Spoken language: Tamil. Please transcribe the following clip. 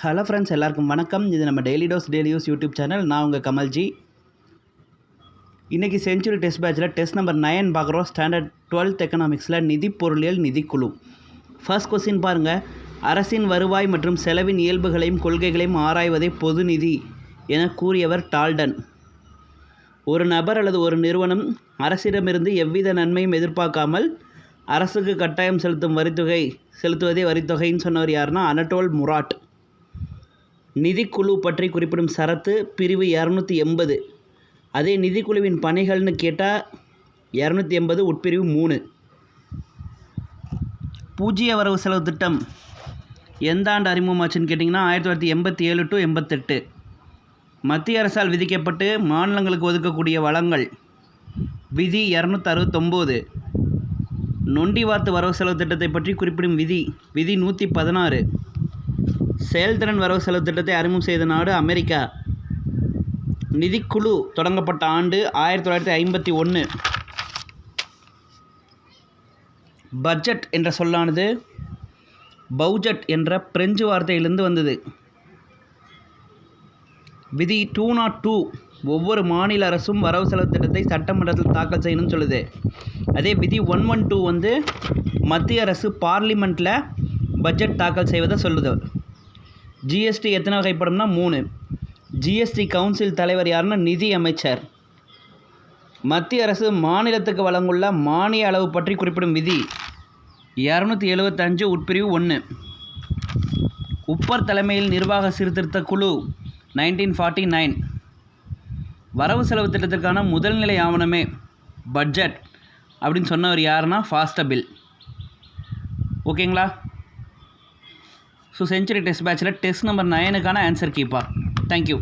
ஹலோ ஃப்ரெண்ட்ஸ் எல்லாருக்கும் வணக்கம். இது நம்ம daily dose daily use YouTube channel நான் உங்கள் கமல்ஜி இன்றைக்கி செஞ்சுரி டெஸ்ட் பேட்சில் டெஸ்ட் நம்பர் நைன் பார்க்குறோம். ஸ்டாண்டர்ட் டுவெல்த் எக்கனாமிக்ஸில் நிதி பொருளியல் நிதிக்குழு ஃபர்ஸ்ட் கொஸ்டின் பாருங்கள் அரசின் வருவாய் மற்றும் செலவின் இயல்புகளையும் கொள்கைகளையும் ஆராய்வதே பொது நிதி என கூறியவர் டால்டன். ஒரு நபர் அல்லது ஒரு நிறுவனம் அரசிடமிருந்து எவ்வித நன்மையும் எதிர்பார்க்காமல் அரசுக்கு கட்டாயம் செலுத்தும் வரித்தொகை செலுத்துவதே வரித்தொகைன்னு சொன்னவர் யாருன்னா அனடோல் முராட் நிதிக்குழு பற்றி குறிப்பிடும் சரத்து பிரிவு இரநூத்தி எண்பது. அதே நிதிக்குழுவின் பணிகள்னு கேட்டால் இரநூத்தி எண்பது உட்பிரிவு மூணு. பூஜ்ஜிய வரவு செலவு திட்டம். எந்த ஆண்டு அறிமுகமாச்சுன்னு கேட்டிங்கன்னா ஆயிரத்தி தொள்ளாயிரத்தி எண்பத்தி ஏழு டு எண்பத்தெட்டு. மத்திய அரசால் விதிக்கப்பட்டு மாநிலங்களுக்கு ஒதுக்கக்கூடிய வளங்கள். விதி இரநூத்தி அறுபத்தொம்போது. நொண்டி வாத்து வரவு செலவு திட்டத்தை பற்றி குறிப்பிடும் விதி விதி நூற்றி பதினாறு. செயல்திறன் வரவு செலவு திட்டத்தை அறிமுகம் செய்த நாடு அமெரிக்கா. நிதிக்குழு தொடங்கப்பட்ட ஆண்டு ஆயிரத்தி தொள்ளாயிரத்தி ஐம்பத்தி ஒன்று பட்ஜெட் என்ற சொல்லானது பௌஜெட் என்ற பிரெஞ்சு வார்த்தையிலிருந்து வந்தது. விதி டூ நாட் டூ ஒவ்வொரு மாநில அரசும் வரவு செலவு திட்டத்தை சட்டமன்றத்தில் தாக்கல் செய்யணும்னு சொல்லுது. அதே விதி ஒன் ஒன் டூ வந்து மத்திய அரசு பார்லிமெண்ட்டில் பட்ஜெட் தாக்கல் செய்வதை சொல்லுது. ஜிஎஸ்டி எத்தனை வகைப்படும்னா மூணு. ஜிஎஸ்டி கவுன்சில் தலைவர் யாருன்னா நிதி அமைச்சர். மத்திய அரசு மாநிலத்துக்கு வழங்குள்ள மானிய அளவு பற்றி குறிப்பிடும் விதி இரநூத்தி எழுபத்தஞ்சு உட்பிரிவு ஒன்று உப்பர் தலைமையில் நிர்வாக சீர்திருத்த குழு நைன்டீன் ஃபார்ட்டி நைன் வரவு செலவு திட்டத்திற்கான முதல்நிலை ஆவணமே பட்ஜெட் அப்படின்னு சொன்னவர் யாருன்னா ஃபாஸ்டபில் ஓகேங்களா ஸோ செஞ்சுரி டெஸ்ட் பேட்சில் டெஸ்ட் நம்பர் நைனுக்கான ஆன்சர் கீப்பா தேங்க்யூ